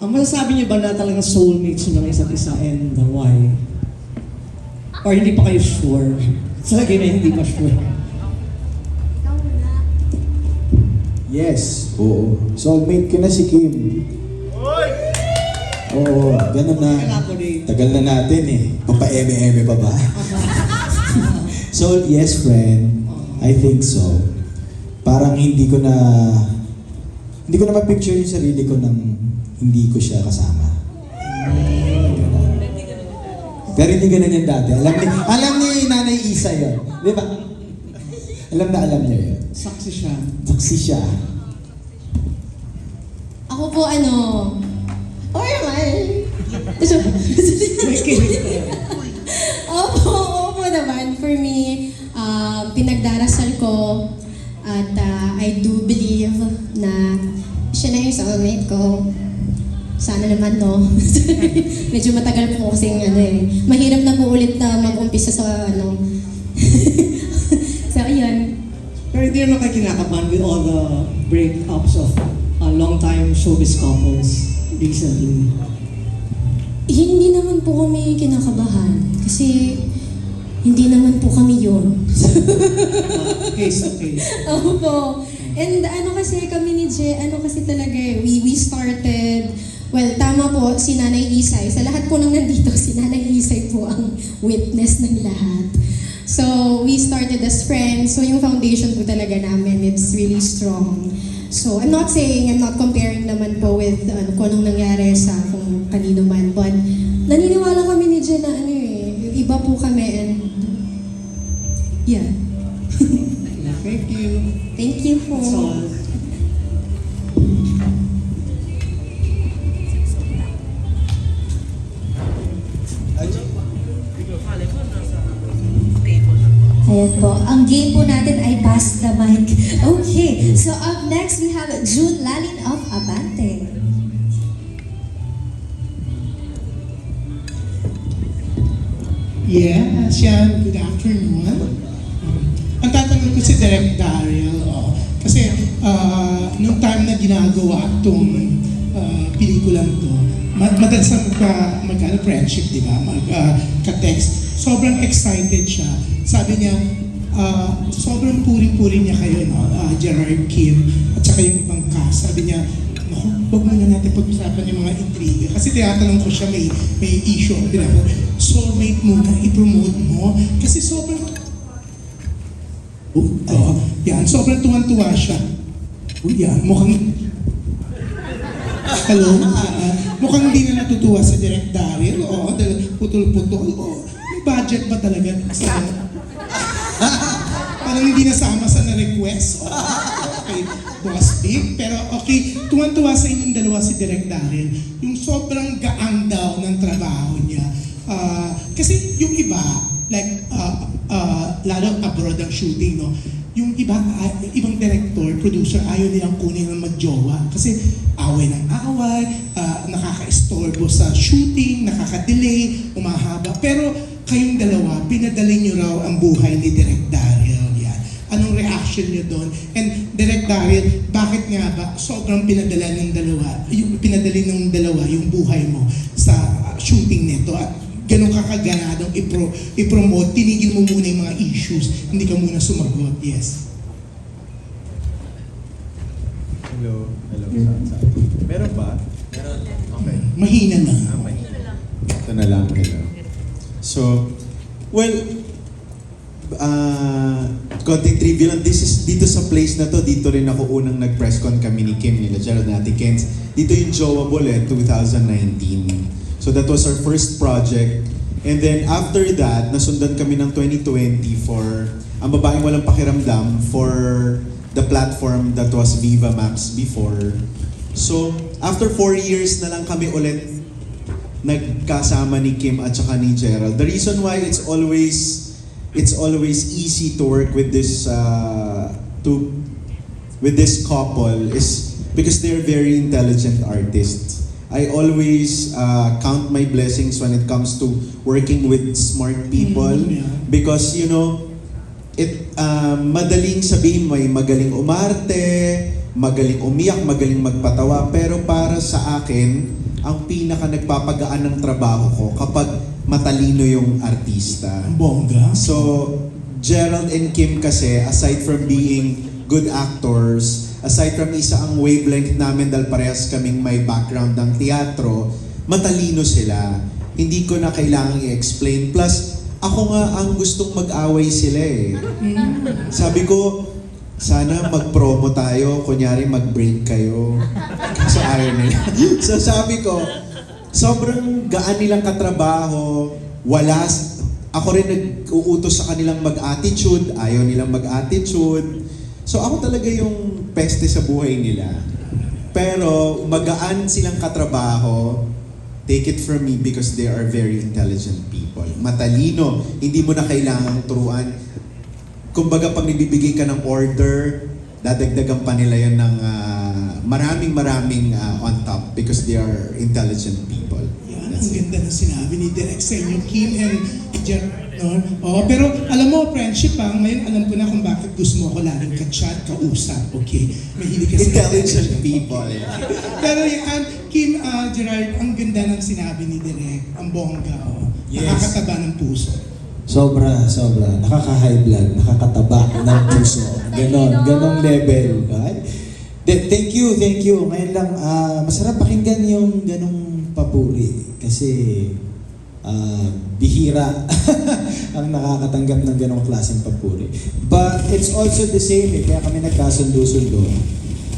Ang masasabi niyo ba na talagang soulmates niyo ng isa't isa and why? Or hindi pa kayo sure? Sa lagay na hindi pa sure. Yes, oo. Soulmate ko na si Kim. Oo, ganun na. Tagal na natin eh. Papa-eme-eme pa ba? so, yes friend. I think so. Parang hindi ko na... Hindi ko na ma-picture yung sarili ko nang hindi ko siya kasama. Pero hindi ganun yan dati. Alam ni, alam ni Nanay Isa yun. Di ba? Alam na alam niya yun. Saksi siya. Saksi siya. Ako po ano, oh. May kilig ka. Opo, opo naman. For me, uh, pinagdarasal ko at uh, I do believe na siya na yung soulmate ko. Sana naman, no? Medyo matagal po kasing ano eh. Mahirap na po ulit na mag-umpisa sa ano. so, ayun. Pero hindi naman kayo kinakabahan with all the breakups of uh, long-time showbiz couples recently. Hindi naman po kami kinakabahan. Kasi hindi naman po kami yun. Uh, case to case. Opo. And ano kasi kami ni Je, ano kasi talaga eh, we, we started, well, tama po, si Nanay Isay. Sa lahat po nang nandito, si Nanay Isay po ang witness ng lahat. So, we started as friends. So, yung foundation po talaga namin, it's really strong. So, I'm not saying, I'm not comparing naman po with ano, kung anong nangyari sa kung kanino man. But, naniniwala kami ni Je na ano eh, iba po kami and yeah. Thank you. Thank you po. That's all. Yes, yan. Good afternoon. Um, ang tatanong ko si Direk Daryl, oh, kasi uh, nung time na ginagawa itong uh, pelikulang to, mad madalas na magka, magka ano, friendship, di ba? Mag, uh. Sobrang excited siya. Sabi niya, uh, sobrang puring-puri niya kayo, no? Uh, Gerard Kim, at saka yung ibang cast. Sabi niya, Naku, huwag muna natin pag-usapan yung mga intriga. Kasi tinatanong ko siya, may, may issue. Sabi ko, soulmate muna, i-promote mo. Kasi sobrang... Oh, oo. yan, sobrang tuwan-tuwa siya. Oh, yan, mukhang... Hello? Ah, mukhang hindi na natutuwa sa Direct Daryl. Oo, dahil putol-putol. Oo. May budget ba talaga? Sa... Parang hindi nasama sa na-request. Okay, Big. Pero okay, tuwan-tuwa sa inyong dalawa si Direk Daryl. Yung sobrang gaang daw ng trabaho niya. Ah, kasi yung iba, like, ah, ah, lalo abroad ang shooting, no? Yung iba, ah, ibang director, producer, ayaw nilang kunin ng magjowa. Kasi away ng away, ah, nakaka-istorbo sa shooting, nakaka-delay, umahaba. Pero kayong dalawa, pinadali niyo raw ang buhay ni Direk. Anong reaction niyo doon? And Direk Daryl, bakit nga ba sobrang pinadala ng dalawa, yung pinadali ng dalawa yung buhay mo sa shooting nito at ganun ka kaganadong ipro, ipromote, tinigil mo muna yung mga issues, hindi ka muna sumagot. Yes. Hello. Hello. Saan, saan? Meron ba? Meron. Okay. Mahina na. Ah, mahina. Ito na lang. Hello. So, well, uh, konting trivia lang. This is, dito sa place na to, dito rin ako unang nag-press con kami ni Kim, nila Gerald, nati Kens. Dito yung Jowa Bullet, 2019. So that was our first project. And then after that, nasundan kami ng 2020 for ang babaeng walang pakiramdam for the platform that was Viva Max before. So, after four years na lang kami ulit nagkasama ni Kim at saka ni Gerald. The reason why it's always it's always easy to work with this uh, to with this couple is because they're very intelligent artists. I always uh, count my blessings when it comes to working with smart people Mm, yeah. because you know it uh, madaling sabihin mo ay magaling umarte, magaling umiyak, magaling magpatawa pero para sa akin ang pinaka nagpapagaan ng trabaho ko kapag matalino yung artista. Bongga. So, Gerald and Kim kasi, aside from being good actors, aside from isa ang wavelength namin dahil parehas kaming may background ng teatro, matalino sila. Hindi ko na kailangang i-explain. Plus, ako nga ang gustong mag-away sila eh. Sabi ko, sana mag-promo tayo, kunyari mag-break kayo. So ayaw nila. so sabi ko, sobrang gaan nilang katrabaho, wala, ako rin nag-uutos sa kanilang mag-attitude, ayaw nilang mag-attitude. So ako talaga yung peste sa buhay nila. Pero magaan silang katrabaho, take it from me because they are very intelligent people. Matalino, hindi mo na kailangang turuan. Kumbaga pag nagbibigay ka ng order, dadagdagan pa nila yan ng ah, maraming maraming ah, on top because they are intelligent people. Yan, That's ang it. ganda ng sinabi ni Direk sa inyo, Kim and Gerard. No? Oh, pero alam mo, friendship ha, ngayon alam ko na kung bakit gusto mo ako laging ka-chat, kausap, okay? Mahilig ka sa Intelligent people. Pero yan, Kim, ah, Gerard, ang ganda ng sinabi ni Direk, ang bongga, oh. Yes. Nakakataba ng puso. Sobra, sobra. Nakaka-high blood, nakakataba ng puso. Ganon, ganong level. Ay, de- thank you, thank you. Ngayon lang, ah, masarap pakinggan yung ganong papuri. Kasi ah, bihira ang nakakatanggap ng ganong klaseng papuri. But it's also the same eh, kaya kami nagkasundo-sundo.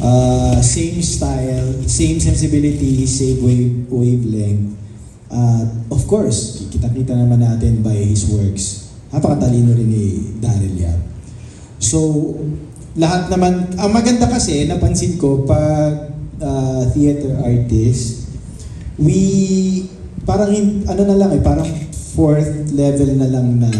Ah, same style, same sensibility, same wave, wavelength. At of course, kita-kita naman natin by his works. Napakatalino rin ni Daryl Yap. So, lahat naman, ang maganda kasi, napansin ko, pag uh, theater artist, we, parang, ano na lang eh, parang fourth level na lang na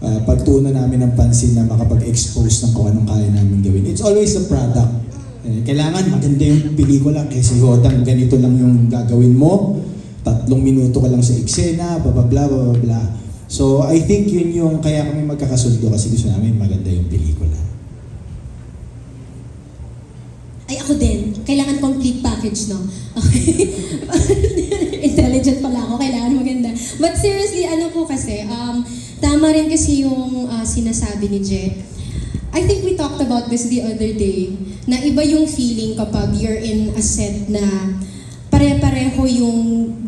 uh, pagtuunan namin ng pansin na makapag-expose ng kung anong kaya namin gawin. It's always a product. Eh, kailangan maganda yung pelikula kasi hodang ganito lang yung gagawin mo. Tatlong minuto ka lang sa eksena, blah, blah. So I think yun yung kaya kami magkakasundo kasi gusto namin maganda yung pelikula. Ay, ako din. Kailangan complete package, no? Okay. Intelligent pala ako. Kailangan maganda. But seriously, ano po kasi, um, tama rin kasi yung uh, sinasabi ni Je. I think we talked about this the other day, na iba yung feeling kapag you're in a set na pare-pareho yung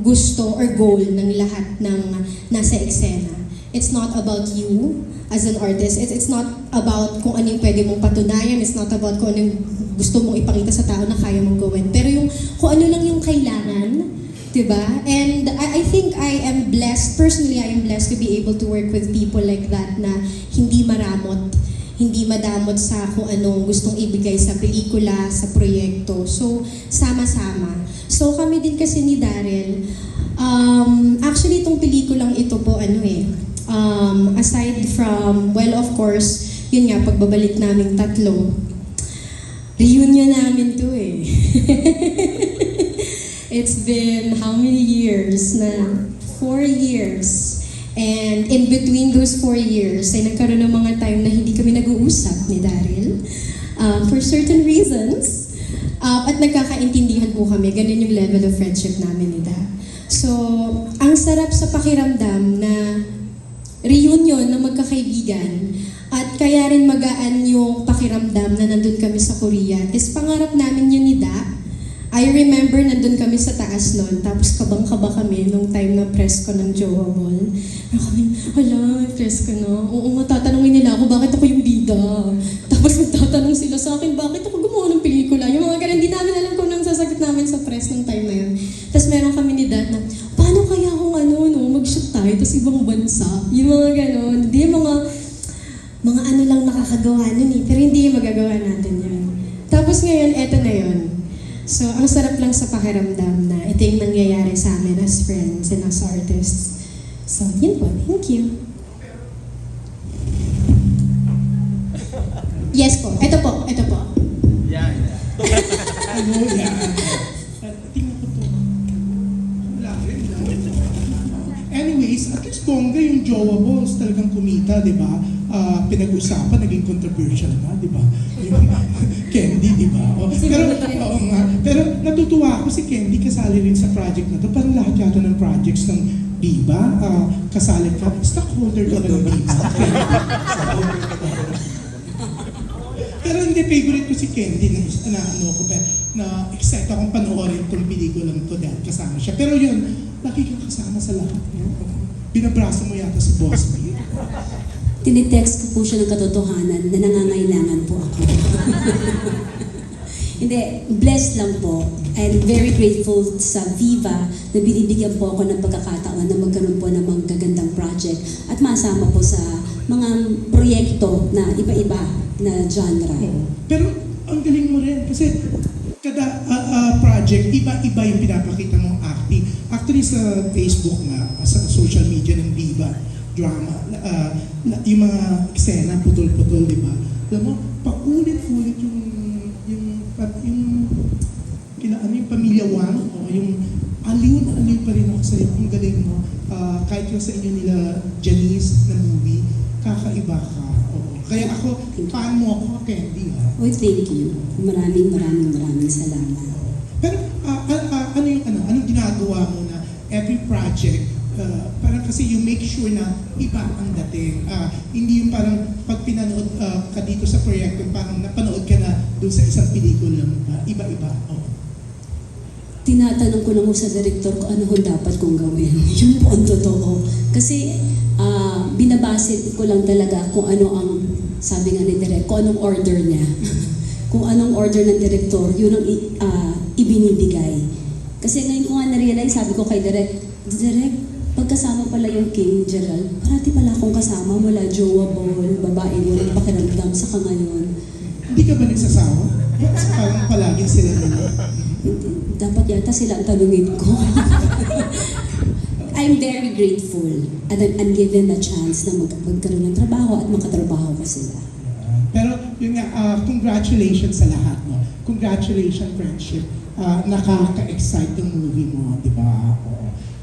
gusto or goal ng lahat ng nasa eksena. It's not about you as an artist. It's, it's not about kung ano yung pwede mong patunayan. It's not about kung ano yung gusto mong ipakita sa tao na kaya mong gawin. Pero yung kung ano lang yung kailangan, Diba? And I, I think I am blessed, personally I am blessed to be able to work with people like that na hindi maramot, hindi madamot sa kung anong gustong ibigay sa pelikula, sa proyekto. So, sama-sama. So, kami din kasi ni Daryl, um, actually itong pelikulang ito po, ano eh, um, aside from, well of course, yun nga, pagbabalik naming tatlo, reunion namin to eh. It's been how many years na? Four years. And in between those four years, ay nagkaroon ng mga time na hindi kami nag-uusap ni Daryl uh, for certain reasons. Uh, at nagkakaintindihan po kami. Ganun yung level of friendship namin ni Da. So, ang sarap sa pakiramdam na reunion ng magkakaibigan at kaya rin magaan yung pakiramdam na nandun kami sa Korea is pangarap namin yun ni Da. I remember nandun kami sa taas noon, tapos kabang-kaba kami nung time na press ko ng Jowa Ball. Ano kami, hala, press ko na. Oo nga, tatanungin nila ako, bakit ako yung bida? Tapos magtatanong sila sa akin, bakit ako gumawa ng pelikula? Yung mga ganun, hindi namin alam kung anong sasagot namin sa press nung time na yun. Tapos meron kami ni Dad na, ano, no, mag-shoot tayo, tapos ibang bansa? Yung mga ganun, hindi yung mga, mga ano lang nakakagawa nun eh, pero hindi magagawa natin yun. Tapos ngayon, eto na yun. So, ang sarap lang sa pakiramdam na ito yung nangyayari sa amin as friends and as artists. So, yun po. Thank you. Yes po. Ito po. Ito po. Ano yan? At tingnan ko to. Wala rin. Anyways, at least bongga yung Jowa Balls talagang kumita, di ba? Ah, pinag-usapan, naging controversial na, di ba? Yung Candy, di ba? O, pero, oo nga. Pero natutuwa ako si Candy kasali rin sa project na to. Parang lahat yata ng projects ng Viva, ah, kasali ka. Stockholder ka ba ng Viva? Pero hindi, favorite ko si Candy na, na ano ko pa, na excited akong panoorin itong pelikulang to dahil kasama siya. Pero yun, kang kasama sa lahat. No? Binabraso mo yata si Boss B. tinitext ko po siya ng katotohanan na nangangailangan po ako. Hindi, blessed lang po. And very grateful sa Viva na binibigyan po ako ng pagkakataon na magkaroon po ng mga gagandang project at masama po sa mga proyekto na iba-iba na genre. Pero ang galing mo rin kasi kada ah, ah, project, iba-iba yung pinapakita mong acting. Actually sa Facebook nga, sa social media ng Viva, drama, na- yung mga eksena, putol-putol, di ba? Alam mo, paulit-ulit yung yung yung kina ano yung pamilya Wang o yung aliw na aliw pa rin ako sa iyo. Ang galing mo. Ah, kahit yung sa inyo nila Janice na movie, kakaiba ka. Kaya ako, fan mo ako, Candy. Oy, thank you. Maraming maraming maraming salamat. Pero ah, ah, ah, ano yung ano, anong ginagawa mo na every project ah, parang kasi you make sure na iba ang dating. Ah, hindi yung parang pag pinanood ah, ka dito sa proyekto, parang napanood ka na doon sa isang pelikula mo. Ah, iba-iba. Oo. tinatanong ko lang sa director ko ano ho dapat kong gawin. Yun po ang totoo. Kasi ah, binabase ko lang talaga kung ano ang, sabi nga ni Direk, kung anong order niya. kung anong order ng director, yun ang ah, ibinibigay. Kasi ngayon ko nga na-realize, sabi ko kay Direk, Direk, pagkasama pala yung King Gerald, parati pala akong kasama mula jowa ball, babae walang pakiramdam sa ngayon. Hindi ka ba nagsasawa? Kasi parang palaging sila nila. Dapat yata sila ang tanungin ko. I'm very grateful and I'm, given a chance na mag magkaroon ng trabaho at makatrabaho ko sila. Pero yun nga, ah, congratulations sa lahat. No? Congratulations, friendship. Ah, nakaka-excite yung movie mo, di ba? Oo.